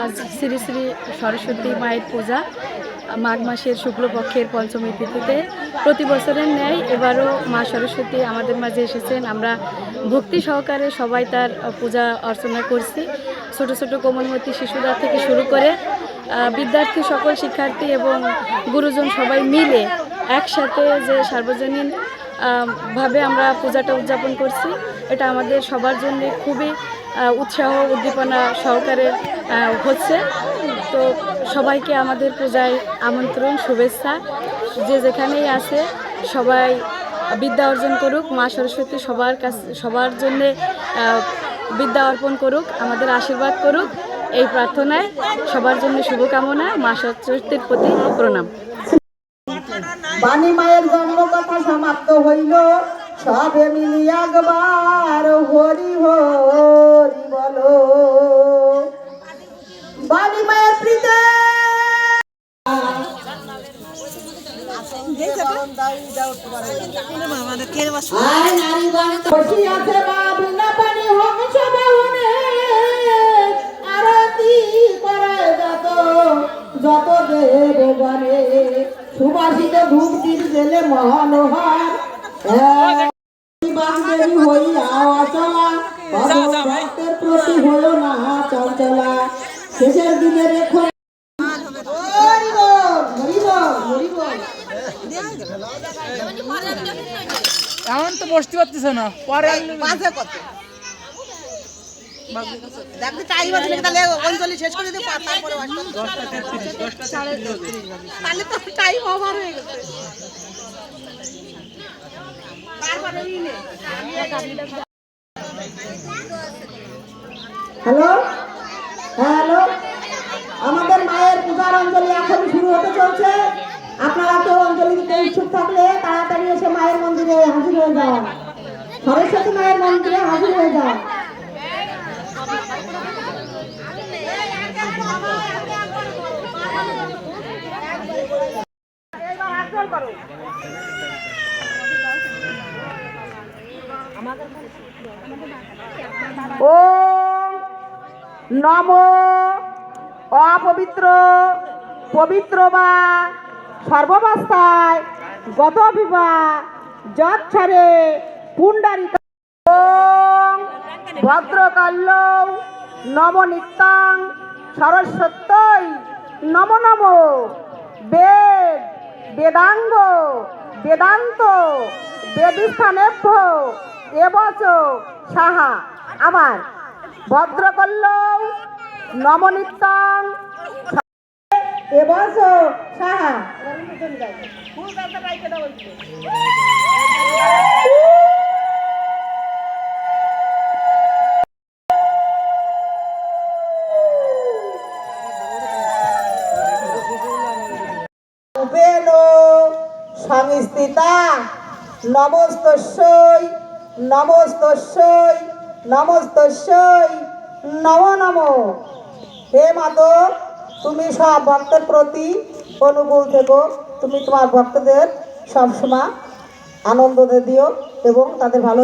আজ শ্রী শ্রী সরস্বতী মায়ের পূজা। মাঘ মাসের শুক্লপক্ষের পঞ্চমী তিথিতে। প্রতি বছরের ন্যায় এবারও মা সরস্বতী আমাদের মাঝে এসেছেন। আমরা ভক্তি সহকারে সবাই তার পূজা অর্চনা করছি। ছোট ছোট কোমলমতি শিশুরা থেকে শুরু করে বিদ্যার্থী সকল শিক্ষার্থী এবং গুরুজন সবাই মিলে একসাথে যে সার্বজনীন ভাবে আমরা পূজাটা উদযাপন করছি। এটা আমাদের সবার জন্য খুবই উৎসাহ উদ্দীপনা সহকারে হচ্ছে। তো সবাইকে আমাদের পূজায় আমন্ত্রণ, শুভেচ্ছা। যে যেখানেই আছে, সবাই বিদ্যা অর্জন করুক, মা সরস্বতী সবার কাছে, সবার জন্যে বিদ্যা অর্পণ করুক, আমাদের আশীর্বাদ করুক। এই প্রার্থনায় সবার জন্য শুভকামনা, মা সরস্বতীর প্রতি প্রণাম। বাণী মায়ের জন্ম কথা সমাপ্ত হইল। সবে মিলিয়া একবার হরি হরি বলো। বাণী মায়ের প্রীতে। নারীগণ বসিয়াছে মা। যত দেবগণে সুবাসিত ধূপ গেলে মহানোহার বান্ধবী হইয়া অচলা ভক্তের প্রতি না চঞ্চলা। শেষের দিনে রেখো। এখন তো বসতে পারতেছে না। পরে কত? দেখতে টাইম হয়ে। হ্যালো? হ্যাঁ হ্যালো? আমাদের মায়ের পূজার অঞ্জলি এখন শুরু হতে চলছে। আপনারা কেউ অঞ্জলি দিতে ইচ্ছুক থাকলে তাড়াতাড়ি এসে মায়ের মন্দিরে হাজির হয়ে যান। সরস্বতী মায়ের মন্দিরে হাজির হয়ে যান। ও নম অপবিত্র পবিত্র বা সর্বাবস্থায় গত বিবা যৎসারে পুণ্ডারিকা। ওং ভদ্রকাল্য নবনিত্যাং সরস্বত্যই নম নম। বেদ বেদাঙ্গ বেদান্ত বেদিস্থানেভ্য এবচ সাহা। আবার ভদ্রকল্য নবনিত্যাং এবচ সাহা। সংস্থিতা নমস্তস্যই নমস্তস্যই নমস্তস্যই, নম নম। হে মাতো তুমি সব ভক্তের প্রতি অনুকূল থেকো। তুমি তোমার ভক্তদের সবসময় আনন্দ দিও এবং তাদের ভালো